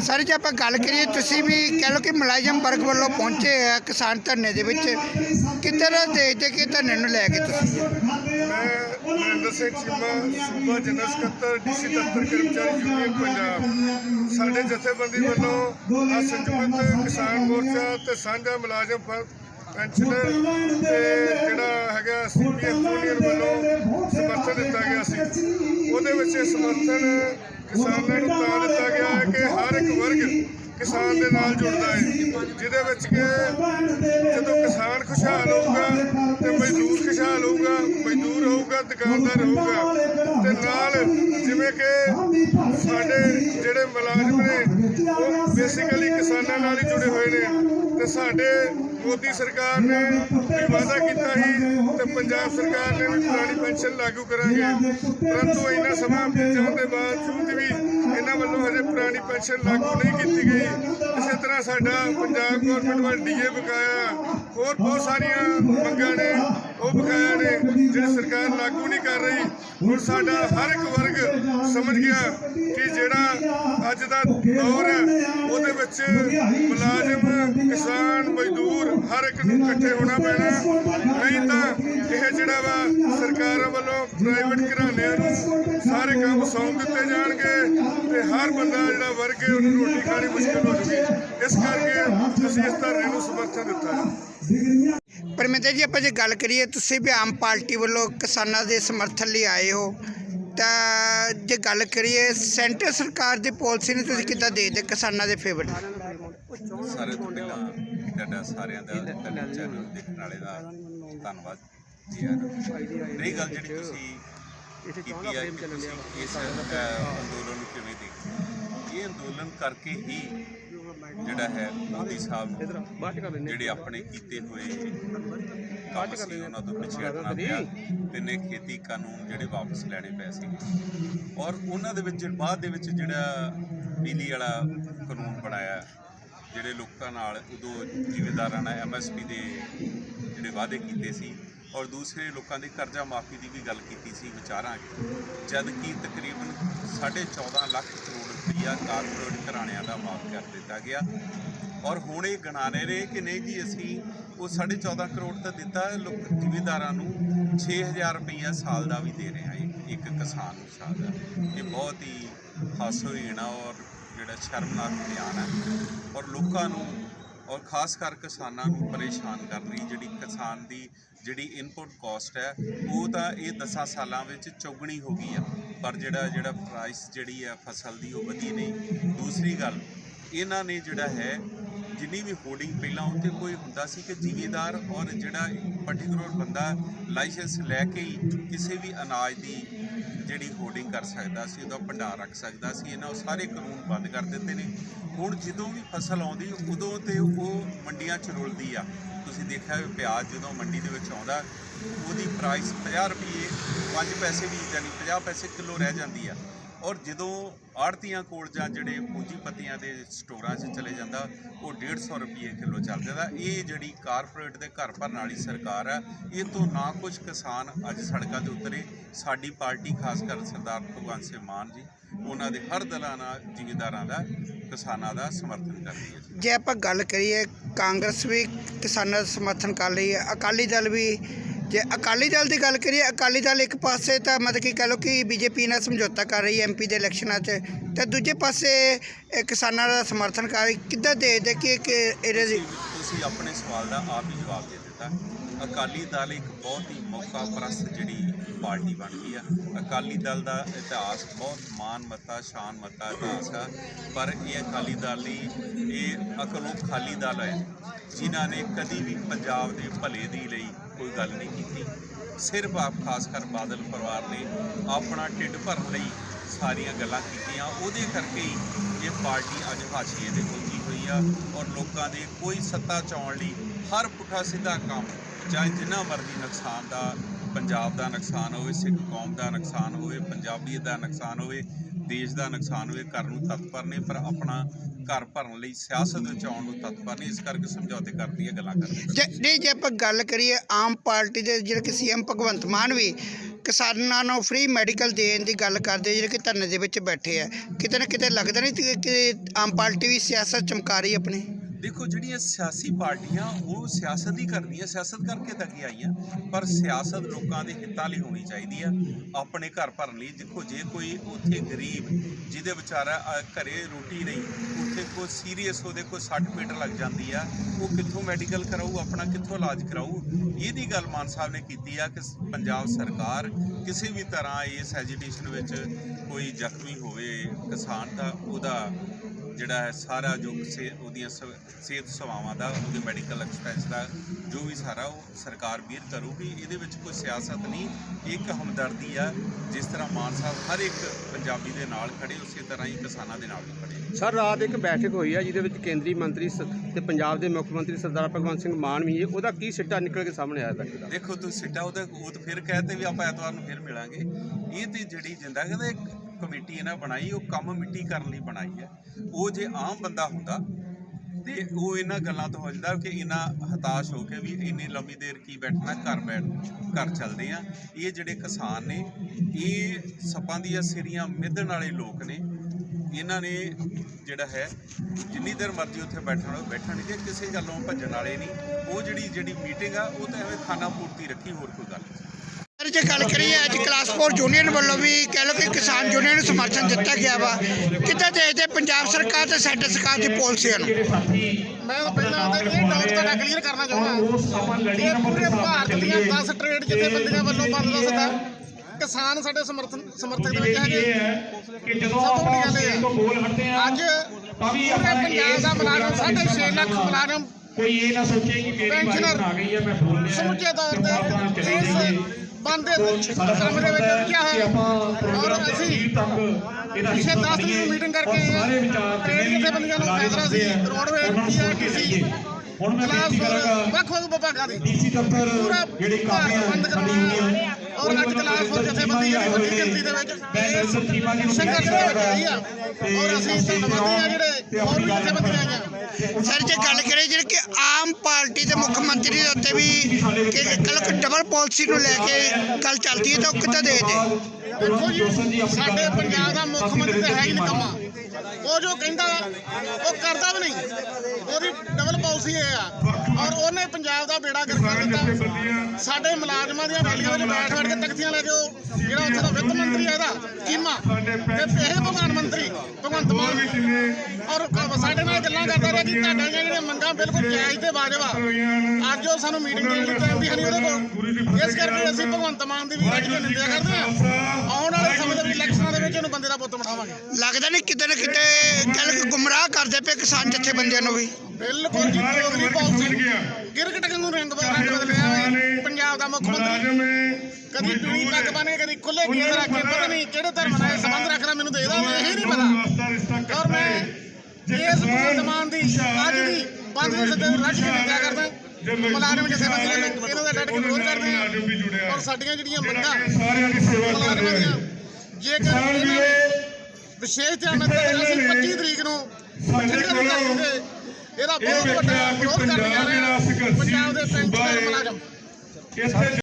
Sir ਜੇ ਆਪਾਂ ਗੱਲ ਕਰੀਏ, ਤੁਸੀਂ ਵੀ ਕਹਿ ਲਓ ਕਿ ਮੁਲਾਜ਼ਮ ਵਰਗ ਵੱਲੋਂ ਪਹੁੰਚੇ ਆ ਕਿਸਾਨ ਧਰਨੇ ਦੇ ਵਿੱਚ। ਕਿੱਧਰ ਦੇਖਦੇ ਕਿ ਧਰਨੇ ਨੂੰ ਲੈ ਕੇ ਤੁਸੀਂ? ਮੈਂ ਨਰਿੰਦਰ ਸਿੰਘ ਚੀਮਾ, ਸੂਬਾ ਜਨਰਲ ਸਕੱਤਰ, ਡੀਸੀ ਦਫ਼ਤਰ ਕਰਮਚਾਰੀ ਯੂਨੀਅਨ ਪੰਜਾਬ। ਸਾਡੇ ਜਥੇਬੰਦੀ ਵੱਲੋਂ ਆ ਸੰਯੁਕਤ ਕਿਸਾਨ ਮੋਰਚਾ ਤੇ ਸਾਂਝਾ ਮੁਲਾਜ਼ਮ ਫ- ਪੈਨਸ਼ਨਰ ਤੇ ਜਿਹੜਾ ਹੈਗਾ ਸੀਪੀਐਫ ਯੂਨੀਅਨ ਵੱਲੋਂ ਸਮਰਥਨ ਦਿੱਤਾ ਗਿਆ ਸੀ। ਉਹਦੇ ਵਿੱਚ ਸਮਰਥਨ ਕਿਸਾਨਾਂ ਨੂੰ ਤਾਂ ਦਿੱਤਾ ਗਿਆ ਹੈ ਕਿ ਹਰ ਇੱਕ ਵਰਗ ਕਿਸਾਨ ਦੇ ਨਾਲ ਜੁੜਦਾ ਹੈ ਜਿਹਦੇ ਵਿੱਚ ਕਿ ਜਦੋਂ ਕਿਸਾਨ ਖੁਸ਼ਹਾਲ ਹੋਊਗਾ ਤੇ ਮਜ਼ਦੂਰ ਖੁਸ਼ਹਾਲ ਹੋਊਗਾ ਮਜ਼ਦੂਰ ਹੋਊਗਾ ਦੁਕਾਨਦਾਰ ਹੋਊਗਾ ਤੇ ਨਾਲ ਜਿਵੇਂ ਕਿ ਸਾਡੇ ਜਿਹੜੇ ਮੁਲਾਜ਼ਮ ਨੇ ਉਹ ਬੇਸਿਕਲੀ ਕਿਸਾਨਾਂ ਨਾਲ ਹੀ ਜੁੜੇ ਹੋਏ ਨੇ। ਤੇ ਸਾਡੇ ਮੋਦੀ ਸਰਕਾਰ ਨੇ ਵੀ ਵਾਅਦਾ ਕੀਤਾ ਸੀ ਤੇ ਪੰਜਾਬ ਸਰਕਾਰ ਨੇ ਵੀ ਪੁਰਾਣੀ ਪੈਨਸ਼ਨ ਲਾਗੂ ਕਰਾਂਗੇ। ਪਰੰਤੂ ਇੰਨਾ ਸਮਾਂ ਬੀਤ ਦੇ ਬਾਵਜੂਦ ਵੀ ਇਹਨਾਂ ਵੱਲੋਂ ਹਜੇ ਪੁਰਾਣੀ ਪੈਨਸ਼ਨ ਲਾਗੂ ਨਹੀਂ ਕੀਤੀ ਗਈ। ਇਸੇ ਤਰ੍ਹਾਂ ਸਾਡਾ ਪੰਜਾਬ ਗਵਰਨਮੈਂਟ ਵੱਲ ਡੀਏ ਬਕਾਇਆ, ਹੋਰ ਬਹੁਤ ਸਾਰੀਆਂ ਮੰਗਾਂ ਨੇ। ਉਹ ਬਕਾਇਆ ਨੇ ਜਿਹੜੀ ਸਰਕਾਰ ਲਾਗੂ ਨਹੀਂ ਕਰ ਰਹੀ, ਹੁਣ ਸਾਡਾ ਹਰ ਇੱਕ ਵਰਗ ਸਮਝ ਗਿਆ ਕਿ ਜਿਹੜਾ ਅੱਜ ਦਾ ਦੌਰ ਹੈ, ਉਹਦੇ ਵਿੱਚ ਮੁਲਾਜ਼ਮ, ਕਿਸਾਨ, ਮਜ਼ਦੂਰ ਹਰ ਇੱਕ ਨੂੰ ਇਕੱਠੇ ਹੋਣਾ ਪੈਣਾ ਨਹੀਂ ਤਾਂ ਇਹ ਜਿਹੜਾ ਵਾ ਸਰਕਾਰਾਂ ਵੱਲੋਂ ਪ੍ਰਾਈਵੇਟ ਘਰਾਣਿਆਂ ਨੂੰ ਸਾਰੇ ਕੰਮ ਸੌਂਪ ਦਿੱਤੇ ਜਾਣਗੇ ਤੇ ਹਰ ਬੰਦਾ ਜਿਹੜਾ ਵਰਗ ਹੈ, ਉਹਨੂੰ ਰੋਟੀ ਖਾਣੀ ਮੁਸ਼ਕਲ ਹੋ ਜੂਗੀ। ਇਸ ਕਰਕੇ ਅਸੀਂ ਇਸ ਧਰਨੇ ਨੂੰ ਸਮਰਥਨ ਦਿੱਤਾ। ਹੈ ਪਰਮਿੰਦਰ ਜੀ, ਆਪਾਂ ਜੇ ਗੱਲ ਕਰੀਏ, ਤੁਸੀਂ ਵੀ ਆਮ ਪਾਰਟੀ ਵੱਲੋਂ ਕਿਸਾਨਾਂ ਦੇ ਸਮਰਥਨ ਲਈ ਆਏ ਹੋ, ਤਾਂ ਜੇ ਗੱਲ ਕਰੀਏ, ਸੈਂਟਰ ਸਰਕਾਰ ਦੀ ਪਾਲਿਸੀ ਨੂੰ ਤੁਸੀਂ ਕਿੱਦਾਂ ਦੇਖਦੇ ਕਿਸਾਨਾਂ ਦੇ ਫੇਵਰ ਸਾਰੇ ਤੋਂ ਪਹਿਲਾਂ ਤੁਹਾਡਾ ਸਾਰਿਆਂ ਦਾ, ਤੁਹਾਡੇ ਚੈਨਲ ਦੇਖਣ ਵਾਲੇ ਦਾ ਧੰਨਵਾਦ ਜੀ ਯਾਰ ਰਹੀ ਗੱਲ ਜਿਹੜੀ ਤੁਸੀਂ ਕੀਤੀ ਹੈ ਕਿ ਤੁਸੀਂ ਇਸ ਅੰਦੋਲਨ ਨੂੰ ਕਿਵੇਂ ਦੇਖਦੇ ਇਹ ਅੰਦੋਲਨ ਕਰਕੇ ਹੀ ਜਿਹੜਾ ਹੈ ਮੋਦੀ ਸਾਹਿਬ ਜਿਹੜੇ ਆਪਣੇ ਕੀਤੇ ਹੋਏ ਕੰਮ ਸੀ ਉਹਨਾਂ ਤੋਂ ਪਿੱਛੇ ਹਟਣਾ ਪਿਆ ਤੇ ਨੇ ਖੇਤੀ ਕਾਨੂੰਨ ਜਿਹੜੇ ਵਾਪਸ ਲੈਣੇ ਪਏ ਸੀ। ਔਰ ਉਹਨਾਂ ਦੇ ਵਿੱਚ ਬਾਅਦ ਦੇ ਵਿੱਚ ਜਿਹੜਾ ਬਿਜਲੀ ਵਾਲਾ ਕਾਨੂੰਨ ਬਣਾਇਆ ਜਿਹੜੇ ਲੋਕਾਂ ਨਾਲ ਉਦੋਂ ਜ਼ਿਮੀਂਦਾਰਾਂ ਨਾਲ ਐਮਐਸਪੀ ਦੇ ਜਿਹੜੇ ਵਾਅਦੇ ਕੀਤੇ ਸੀ ਔਰ ਦੂਸਰੇ ਲੋਕਾਂ ਦੀ ਕਰਜ਼ਾ ਮਾਫੀ ਦੀ ਵੀ ਗੱਲ ਕੀਤੀ ਸੀ ਵਿਚਾਰਾਂਗੇ ਜਦ ਕਿ ਤਕਰੀਬਨ 14.5 ਲੱਖ ਕਰੋੜ ਰੁਪਈਆ ਕਾਰਪੋਰੇਟ ਘਰਾਣਿਆਂ ਦਾ ਮਾਫ ਕਰ ਦਿੱਤਾ ਗਿਆ। ਔਰ ਹੁਣ ਇਹ ਗਣਾਣੇ ਨੇ ਕਿ ਨਹੀਂ ਜੀ ਅਸੀਂ ਉਹ 14.5 ਕਰੋੜ ਤਾਂ ਦਿੱਤਾ, ਲੋਕ ਜ਼ਿਮੀਂਦਾਰਾਂ ਨੂੰ 6000 ਰੁਪਈਆ ਸਾਲ ਦਾ ਵੀ ਦੇ ਰਹੇ ਹਾਂ, ਇੱਕ- ਇੱਕ ਕਿਸਾਨ ਨੂੰ ਸਾਲ ਦਾ। ਇਹ ਬਹੁਤ ਹੀ ਹਾਸੋਹੀਣਾ ਔਰ ਜਿਹੜਾ ਸ਼ਰਮਨਾਕ ਬਿਆਨ ਹੈ। ਔਰ ਲੋਕਾਂ ਨੂੰ ਔਰ ਖਾਸ ਕਰ ਕਿਸਾਨਾਂ ਨੂੰ ਪਰੇਸ਼ਾਨ ਕਰ ਰਹੀ ਜਿਹੜੀ ਕਿਸਾਨ ਦੀ ਜਿਹੜੀ ਇਨਪੁਟ ਕਾਸਟ ਹੈ, ਉਹ ਤਾਂ ਇਹ 10 ਸਾਲਾਂ ਵਿੱਚ ਚੌਗਣੀ ਹੋ ਗਈ ਆ। ਪਰ ਜਿਹੜਾ ਜਿਹੜਾ ਪ੍ਰਾਈਸ ਜਿਹੜੀ ਆ ਫਸਲ ਦੀ ਉਹ ਵਧੀ ਨਹੀਂ। ਦੂਸਰੀ ਗੱਲ, ਇਹਨਾਂ ਨੇ ਜਿਹੜਾ ਹੈ ਜਿੰਨੀ ਵੀ ਹੋਰਡਿੰਗ ਪਹਿਲਾਂ ਉੱਤੇ ਕੋਈ ਹੁੰਦਾ ਸੀ ਕਿ ਜ਼ਿਮੀਦਾਰ ਔਰ ਜਿਹੜਾ ਪਾਰਟਿਕੂਲਰ ਬੰਦਾ ਲਾਇਸੈਂਸ ਲੈ ਕੇ ਹੀ ਕਿਸੇ ਵੀ ਅਨਾਜ ਦੀ ਜਿਹੜੀ ਹੋਰਡਿੰਗ ਕਰ ਸਕਦਾ ਸੀ, ਉਹਦਾ ਭੰਡਾਰ ਰੱਖ ਸਕਦਾ ਸੀ, ਇਹਨਾਂ ਉਹ ਸਾਰੇ ਕਾਨੂੰਨ ਬੰਦ ਕਰ ਦਿੱਤੇ ਨੇ। ਹੁਣ ਜਦੋਂ ਵੀ ਫਸਲ ਆਉਂਦੀ, ਉਦੋਂ ਤੇ ਉਹ ਮੰਡੀਆਂ 'ਚ ਰੁਲਦੀ ਆ। ਤੁਸੀਂ ਦੇਖਿਆ ਹੋਵੇ ਪਿਆਜ਼ ਜਦੋਂ ਮੰਡੀ ਦੇ ਵਿੱਚ ਆਉਂਦਾ, ਉਹਦੀ ਪ੍ਰਾਈਸ 50 ਰੁਪਏ 5 ਪੈਸੇ ਵੀ, ਯਾਨੀ 50 ਪੈਸੇ ਕਿਲੋ ਰਹਿ ਜਾਂਦੀ ਆ। ਔਰ ਜਦੋਂ ਆੜਤੀਆਂ ਕੋਲ ਜਾਂ ਜਿਹੜੇ ਪੂੰਜੀਪਤੀਆਂ ਦੇ ਸਟੋਰਾਂ 'ਚ ਚਲੇ ਜਾਂਦਾ, ਉਹ 150 ਰੁਪਏ ਕਿਲੋ ਚੱਲ ਜਾਂਦਾ। ਇਹ ਜਿਹੜੀ ਕਾਰਪੋਰੇਟ ਦੇ ਘਰ ਭਰਨ ਵਾਲੀ ਸਰਕਾਰ ਆ, ਇਹ ਤੋਂ ਨਾ ਕੁਝ ਕਿਸਾਨ ਅੱਜ ਸੜਕਾਂ ਤੇ ਉਤਰੇ। ਸਾਡੀ ਪਾਰਟੀ, ਖਾਸ ਕਰ ਸਰਦਾਰ ਭਗਵੰਤ ਸਿੰਘ ਮਾਨ ਜੀ, ਉਹਨਾਂ ਦੇ ਹਰ ਦਲਾਂ ਨਾਲ, ਜ਼ਿਮੀਦਾਰਾਂ ਦਾ, ਕਿਸਾਨਾਂ ਦਾ ਸਮਰਥਨ ਕਰਦੀ ਹੈ ਜੇ ਆਪਾਂ ਗੱਲ ਕਰੀਏ, ਕਾਂਗਰਸ ਵੀ ਕਿਸਾਨਾਂ ਦਾ ਸਮਰਥਨ ਕਰ ਰਹੀ ਹੈ। ਅਕਾਲੀ ਦਲ ਵੀ ਜੇ ਅਕਾਲੀ ਦਲ ਦੀ ਗੱਲ ਕਰੀਏ, ਅਕਾਲੀ ਦਲ ਇੱਕ ਪਾਸੇ ਤਾਂ ਮਤਲਬ ਕਿ ਕਹ ਲਓ ਕਿ ਬੀਜੇਪੀ ਨਾਲ ਸਮਝੌਤਾ ਕਰ ਰਹੀ ਹੈ ਐਮਪੀ ਦੇ ਇਲੈਕਸ਼ਨਾਂ 'ਚ। ਤੇ ਦੂਜੇ ਪਾਸੇ ਇਹ ਕਿਸਾਨਾਂ ਦਾ ਸਮਰਥਨ ਕਰ ਰਹੀ, ਕਿੱਦਾਂ ਦੇਖਦੇ ਕਿ ਇੱਕ ਇਹਦੇ ਦੀ ਤੁਸੀਂ ਆਪਣੇ ਸਵਾਲ ਦਾ ਆਪ ਹੀ ਜਵਾਬ ਦੇ ਦਿੱਤਾ। ਅਕਾਲੀ ਦਲ ਇੱਕ ਬਹੁਤ ਹੀ ਮੌਕਾ ਪ੍ਰਸਤ ਜਿਹੜੀ ਪਾਰਟੀ ਬਣ ਗਈ ਆ। ਅਕਾਲੀ ਦਲ ਦਾ ਇਤਿਹਾਸ ਬਹੁਤ ਮਾਨ ਮੱਤਾ, ਸ਼ਾਨ ਮੱਤਾ ਇਤਿਹਾਸ ਆ। ਪਰ ਇਹ ਅਕਾਲੀ ਦਲ ਲਈ ਇਹ ਅਕਲੋਂ ਖਾਲੀ ਦਲ ਹੈ ਜਿਨ੍ਹਾਂ ਨੇ ਕਦੀ ਵੀ ਪੰਜਾਬ ਦੇ ਭਲੇ ਦੀ ਲਈ ਕੋਈ ਗੱਲ ਨਹੀਂ ਕੀਤੀ। ਸਿਰਫ ਆਪ, ਖਾਸ ਕਰ ਬਾਦਲ ਪਰਿਵਾਰ ਨੇ ਆਪਣਾ ਢਿੱਡ ਭਰਨ ਲਈ ਸਾਰੀਆਂ ਗੱਲਾਂ ਕੀਤੀਆਂ। ਉਹਦੇ ਕਰਕੇ ਹੀ ਇਹ ਪਾਰਟੀ ਅੱਜ ਹਾਸ਼ੀਏ ਤੇ ਪਹੁੰਚੀ ਹੋਈ ਆ ਔਰ ਲੋਕਾਂ ਦੇ ਕੋਈ ਸੱਤਾ ਚਾਉਣ ਲਈ ਹਰ ਪੁੱਠਾ ਸਿੱਧਾ ਕੰਮ ਚਾਹੇ ਜਿੰਨਾ ਮਰਜ਼ੀ ਨੁਕਸਾਨ ਦਾ ਪੰਜਾਬ ਦਾ ਨੁਕਸਾਨ ਹੋਵੇ, ਸਿੱਖ ਕੌਮ ਦਾ ਨੁਕਸਾਨ ਹੋਵੇ ਪੰਜਾਬੀਅਤ ਦਾ ਨੁਕਸਾਨ ਹੋਵੇ, ਦੇਸ਼ ਦਾ ਨੁਕਸਾਨ ਹੋਵੇ ਕਰਨ ਨੂੰ ਤਤਪਰ ਨੇ, ਪਰ ਆਪਣਾ ਘਰ ਭਰਨ ਲਈ ਸਿਆਸਤ ਵਿੱਚ ਆਉਣ ਨੂੰ ਤਤਪਰ ਨੇ, ਇਸ ਕਰਕੇ ਸਮਝੌਤੇ ਕਰਦੀਆਂ ਗੱਲਾਂ ਕਰਦੇ ਜੇ ਨਹੀਂ, ਜੇ ਆਪਾਂ ਗੱਲ ਕਰੀਏ ਆਮ ਪਾਰਟੀ ਦੇ ਜਿਹੜੇ ਕਿ ਸੀਐਮ ਭਗਵੰਤ ਮਾਨ ਵੀ ਕਿਸਾਨਾਂ ਨੂੰ ਫ੍ਰੀ ਮੈਡੀਕਲ ਦੇਣ ਦੀ ਗੱਲ ਕਰਦੇ ਜਿਹੜੇ ਕਿ ਧਰਨੇ ਦੇ ਵਿੱਚ ਬੈਠੇ ਆ, ਕਿਤੇ ਨਾ ਕਿਤੇ ਲੱਗਦਾ ਨਹੀਂ ਕਿ- ਆਮ ਪਾਰਟੀ ਵੀ ਸਿਆਸਤ ਚਮਕਾ ਰਹੀ ਆਪਣੇ। ਦੇਖੋ ਜਿਹੜੀਆਂ ਸਿਆਸੀ ਪਾਰਟੀਆਂ ਉਹ ਸਿਆਸਤ ਹੀ ਕਰਦੀਆਂ ਸਿਆਸਤ ਕਰਕੇ ਤਾਂ ਕੀ ਆਈਆਂ? ਪਰ ਸਿਆਸਤ ਲੋਕਾਂ ਦੇ ਹਿੱਤਾਂ ਲਈ ਹੋਣੀ ਚਾਹੀਦੀ ਆ ਆਪਣੇ ਘਰ ਭਰਨ ਲਈ। ਦੇਖੋ ਜੇ ਕੋਈ ਉੱਥੇ ਗਰੀਬ ਜਿਹਦੇ ਵਿਚਾਰਾ ਅ, ਘਰੇ ਰੋਟੀ ਨਹੀਂ ਉੱਥੇ ਕੋਈ ਸੀਰੀਅਸ ਉਹਦੇ ਕੋਈ ਸੱਟ ਪੇਟ ਲੱਗ ਜਾਂਦੀ ਆ ਉਹ ਕਿੱਥੋਂ ਮੈਡੀਕਲ ਕਰਾਊ ਆਪਣਾ ਕਿੱਥੋਂ ਇਲਾਜ ਕਰਾਊ? ਇਹਦੀ ਗੱਲ ਮਾਨ ਸਾਹਿਬ ਨੇ ਕੀਤੀ ਆ ਕਿ ਪੰਜਾਬ ਸਰਕਾਰ ਕਿਸੇ ਵੀ ਤਰ੍ਹਾਂ ਇਸ ਐਜੀਟੇਸ਼ਨ ਵਿੱਚ ਕੋਈ ਜ਼ਖਮੀ ਹੋਵੇ ਕਿਸਾਨ ਦਾ ਉਹਦਾ ਜਿਹੜਾ ਹੈ ਸਾਰਾ ਜੋ ਸੇ ਉਹਦੀਆਂ ਸਿਹਤ ਸੇਵਾਵਾਂ ਦਾ ਉਹਦੇ ਮੈਡੀਕਲ ਐਕਸਪੈਂਸ ਦਾ ਜੋ ਵੀ ਸਾਰਾ ਉਹ ਸਰਕਾਰ ਬੀਰ ਕਰੂਗੀ ਇਹਦੇ ਵਿੱਚ ਕੋਈ ਸਿਆਸਤ ਨਹੀਂ। ਇੱਕ ਹਮਦਰਦੀ ਆ ਜਿਸ ਤਰ੍ਹਾਂ ਮਾਨ ਸਾਹਿਬ ਹਰ ਇੱਕ ਪੰਜਾਬੀ ਦੇ ਨਾਲ ਖੜੇ ਉਸੇ ਤਰ੍ਹਾਂ ਹੀ ਕਿਸਾਨਾਂ ਦੇ ਨਾਲ ਵੀ ਖੜੇ। ਸਰ ਰਾਤ ਇੱਕ ਬੈਠਕ ਹੋਈ ਹੈ ਜਿਹਦੇ ਵਿੱਚ ਕੇਂਦਰੀ ਮੰਤਰੀ ਤੇ ਪੰਜਾਬ ਦੇ ਮੁੱਖ ਮੰਤਰੀ ਸਰਦਾਰ ਭਗਵੰਤ ਸਿੰਘ ਮਾਨ ਵੀ ਉਹਦਾ ਕੀ ਸਿੱਟਾ ਨਿਕਲ ਕੇ ਸਾਹਮਣੇ ਆਇਆ ਤੱਕ ਦੇਖੋ ਤੁਸੀਂ ਸਿੱਟਾ ਉਹਦਾ ਉਹ ਤਾਂ ਫਿਰ ਕਹਤੇ ਵੀ ਆਪਾਂ ਐਤਵਾਰ ਨੂੰ ਫਿਰ ਮਿਲਾਂਗੇ। ਇਹ ਤੇ ਜਿਹੜੀ ਜਿੰਦਾ ਕਹਿੰਦੇ ਕਮੇਟੀ ਇਹਨਾਂ ਬਣਾਈ, ਉਹ ਕੰਮ ਮਿੱਟੀ ਕਰਨ ਲਈ ਬਣਾਈ ਹੈ। ਉਹ ਜੇ ਆਮ ਬੰਦਾ ਹੁੰਦਾ ਤੇ ਉਹ ਇਹਨਾਂ ਗੱਲਾਂ ਤੋਂ ਹੋ ਜਾਂਦਾ ਕਿ ਇਹਨਾਂ ਹਤਾਸ਼ ਹੋ ਕੇ ਵੀ ਇੰਨੀ ਲੰਬੀ ਦੇਰ ਕੀ ਬੈਠਣਾ, ਘਰ ਬੈਠ, ਘਰ ਚੱਲਦੇ ਆ ਇਹ ਜਿਹੜੇ ਕਿਸਾਨ ਨੇ, ਇਹ ਸੱਪਾਂ ਦੀਆਂ ਸਿਰੀਆਂ ਮਿੱਧਣ ਵਾਲੇ ਲੋਕ ਨੇ। ਇਹਨਾਂ ਨੇ ਜਿਹੜਾ ਹੈ, ਜਿੰਨੀ ਦੇਰ ਮਰਜ਼ੀ ਉੱਥੇ ਬੈਠਣ ਬੈਠਣਗੇ ਕਿਸੇ ਗੱਲੋਂ ਭੱਜਣ ਵਾਲੇ ਨਹੀਂ। ਉਹ ਜਿਹੜੀ ਜਿਹੜੀ ਮੀਟਿੰਗ ਆ, ਉਹ ਤਾਂ ਐਵੇਂ ਖਾਨਾ ਪੂਰਤੀ ਰੱਖੀ, ਹੋਰ ਕੋਈ ਗੱਲ ਨਹੀਂ। ਜੇ ਗੱਲ ਕਰੀਏ ਅੱਜ ਕਲਾਸ 4 ਯੂਨੀਅਨ ਵੱਲੋਂ ਵੀ ਕਹਿ ਲਓ ਕਿ ਕਿਸਾਨ ਯੂਨੀਅਨ ਨੂੰ ਸਮਰਥਨ ਦਿੱਤਾ ਗਿਆ ਵਾ ਕਿੱਦਾਂ ਦੇਖਦੇ ਪੰਜਾਬ ਸਰਕਾਰ ਤੇ ਸੈਂਟਰ ਸਰਕਾਰ ਦੀ ਪਾਲਿਸੀਆਂ ਨੂੰ ਮੈਂ ਪਹਿਲਾਂ ਤਾਂ ਇਹ ਡਾਊਟ ਤੁਹਾਡਾ ਕਲੀਅਰ ਕਰਨਾ ਚਾਹੁੰਦਾ ਇਹ ਪੂਰੇ ਭਾਰਤ ਦੀਆਂ 10 ਟ੍ਰੇਡ ਜਥੇਬੰਦੀਆਂ ਵੱਲੋਂ ਬੰਦ ਦਾ ਸੱਦਾ ਕਿਸਾਨ ਸਾਡੇ ਸਮਰਥਨ ਸਮਰਥਕ ਦੇ ਵਿੱਚ ਹੈਗੇ ਕਿ ਜਦੋਂ ਆਪਾਂ ਸਟੇਜ ਤੋਂ ਬੋਲ ਹਟਦੇ ਆ। ਅੱਜ ਤਾਂ ਵੀ ਪੂਰੇ ਆਪਾਂ ਪੰਜਾਬ ਦਾ ਮੁਲਾਜ਼ਮ ਸਾਢੇ ਛੇ ਲੱਖ ਮੁਲਾਜ਼ਮ ਕੋਈ ਇਹ ਨਾ ਸੋਚੇ ਕਿ ਮੇਰੀ ਵਾਰੀ ਆ ਗਈ ਹੈ ਮੈਂ ਬੋਲ ਲਿਆ ਸਮੁੱਚੇ ਤੌਰ ਤੇ ਇਸ ਬੰਦ ਦੇ ਦੇ ਵਿੱਚ ਕਿ ਹੈ ਔਰ ਦੇ ਅਸੀਂ ਹਿੱਸਾ 10 ਤਰੀਕ ਨੂੰ ਬਣੀਏ ਮੀਟਿੰਗ ਕਰਕੇ ਵੀ ਜਥੇਬੰਦੀਆਂ ਨੂੰ ਫੈਸਲਾ ਸੀ, ਜਾਂਦੇ ਆ, ਰੋਡਵੇਜ਼, ਉਹਨਾਂ ਨੂੰ ਸੁਣ ਕੇ PRTC, ਜਾਈਏ ਹੁਣ ਮੈਂ ਬੇਨਤੀ ਕਰਾਂਗਾ ਵੱਖ ਵੱਖ ਵਿਭਾਗਾਂ ਦੀ। ਡੀਸੀ ਦਫ਼ਤਰ ਜਿਹੜੀ ਕਾਪੀਆਂ ਬੰਦ ਸਾਡੀ ਕਰਵਾਉਣਾ ਯੂਨੀਅਨ ਔਰ ਅੱਜ ਕਲਾਸ ਫੋਰ ਜਥੇਬੰਦੀ ਜਿਹੜੀ ਵੱਡੀ ਗਿਣਤੀ ਦੇ ਵਿੱਚ ਮੈਂ ਨਰਿੰਦਰ ਚੀਮਾ ਜੀ ਨੂੰ ਸੰਘਰਸ਼ ਦੇ ਵਿੱਚ ਆ। ਔਰ ਅਸੀਂ ਧੰਨਵਾਦੀ ਆ ਜਿਹੜੇ ਸਰ ਜੇ ਗੱਲ ਕਰੀਏ ਜਿਹੜੇ ਕਿ ਆਮ ਪਾਰਟੀ ਦੇ ਮੁੱਖ ਮੰਤਰੀ ਦੇ ਉੱਤੇ ਵੀ ਕਿ ਕੱਲ ਡਬਲ ਪਾਲਿਸੀ ਨੂੰ ਲੈ ਕੇ ਗੱਲ ਚੱਲਦੀ ਹੈ ਤਾਂ ਉਹ ਕਿੱਦਾਂ ਦੇਖਦੇ ਦੇਖੋ ਜੀ ਸਾਡੇ ਪੰਜਾਬ ਦਾ ਮੁੱਖ ਮੰਤਰੀ ਤਾਂ ਹੈ ਹੀ ਨਿਕੰਮਾ। ਉਹ ਜੋ ਕਹਿੰਦਾ ਉਹ ਕਰਦਾ ਵੀ ਨਹੀਂ। ਉਹਦੀ ਇਹ ਆ। ਔਰ ਉਹਨੇ ਪੰਜਾਬ ਦਾ ਬੇੜਾ ਗਰਕ ਕਰ ਦਿੱਤਾ। ਸਾਡੇ ਮੁਲਾਜ਼ਮਾਂ ਦੀਆਂ ਰੈਲੀਆਂ ਵਿੱਚ ਬੈਠ ਬੈਠ ਕੇ ਤਖਤੀਆਂ ਲੈ ਕੇ ਉਹ ਜਿਹੜਾ ਉੱਥੇ ਦਾ ਵਿੱਤ ਮੰਤਰੀ ਆ ਇਹਦਾ ਕੀਮਾ। ਤੇ ਇਹ ਪ੍ਰਧਾਨ ਮੰਤਰੀ ਭਗਵੰਤ ਮਾਨ। ਔਰ ਸਾਡੇ ਨਾਲ ਗੱਲਾਂ ਕਰਦਾ ਰਿਹਾ ਕਿ ਤੁਹਾਡੀਆਂ ਜਿਹੜੀਆਂ ਮੰਗਾਂ ਬਿਲਕੁਲ ਜਾਇਜ਼ ਤੇ ਵਾਜਬ ਆ। ਅੱਜ ਉਹ ਸਾਨੂੰ ਮੀਟਿੰਗ ਦੇਣ ਲਈ ਟਾਈਮ ਵੀ ਹੈ ਨਹੀਂ ਉਹਦੇ ਕੋਲ। ਇਸ ਕਰਕੇ ਅਸੀਂ ਭਗਵੰਤ ਮਾਨ ਦੀ ਵੀ ਨਿੰਦਿਆ ਕਰਦੇ ਹਾਂ ਆਉਣ ਵਾਲੇ ਸਮੇਂ ਦੇ ਵਿੱਚ ਇਲੈਕਸ਼ਨਾਂ ਦੇ ਵਿੱਚ ਇਹਨੂੰ ਬੰਦੇ ਦਾ ਪੁੱਤ ਬਣਾਵਾਂਗੇ। ਲੱਗਦਾ ਨਹੀਂ ਕਿਤੇ ਨਾ ਕਿਤੇ ਕਿ ਗੁੰਮਰਾਹ ਕਰਦੇ ਪਏ ਕਿਸਾਨ ਜਥੇਬੰਦੀਆਂ ਨੂੰ ਵੀ। ਬਿਲਕੁਲ ਦੋਗਲੀ ਪਾਲਿਸੀ ਗਿਰਗਟ ਨੂੰ ਰੰਗ ਰੰਗ ਬਦਲਿਆ ਪੰਜਾਬ ਦਾ ਮੁੱਖ ਮੰਤਰੀ ਕਦੀ ਪੀਲੀ ਪੱਗ ਬਣੇ ਕਦੀ ਖੁੱਲੇ ਗੇਰ ਰੱਖ ਕੇ ਪਤਾ ਨਹੀਂ ਕਿਹੜੇ ਧਰਮ ਨਾਲ ਸੰਬੰਧ ਰੱਖਦਾ ਮੈਨੂੰ ਇਹਦਾ ਇਹ ਨਹੀਂ ਪਤਾ। ਔਰ ਮੈਂ ਇਸ ਮੁਸਲਮਾਨ ਦੀ ਅੱਜ ਦੀ ਬੰਦ ਦੇ ਸੱਦੇ ਰੱਜ ਕੇ ਨਿੰਦਿਆ ਕਰਦਾ ਮੁਲਾਜ਼ਮ ਜਥੇਬੰਦੀਆਂ ਨੂੰ ਇਹਨਾਂ ਦਾ ਡਟ ਕੇ ਵਿਰੋਧ ਕਰਦੇ ਆ। ਔਰ ਸਾਡੀਆਂ ਜਿਹੜੀਆਂ ਮੰਗਾਂ ਸਾਰਿਆਂ ਦੀ ਸੇਵਾ ਮੁਲਾਜ਼ਮਾਂ ਦੀਆਂ ਜੇਕਰ ਇਹਨਾਂ ਨੇ ਵਿਸ਼ੇਸ਼ ਧਿਆਨ ਨਾਲ ਅਸੀਂ 25 ਤਰੀਕ ਨੂੰ ਠੰਡੇ ਨੂੰ ਕਰਾਂਗੇ ਇਹਦਾ ਬਹੁਤ ਵੱਡਾ ਵਿਰੋਧ ਕਰਨ ਜਾ ਰਹੇ ਆ। ਪੰਜਾਬ ਦੇ ਪੈਂਸ਼ਨਰ ਮੁਲਾਜ਼ਮ। ਇੱਥੇ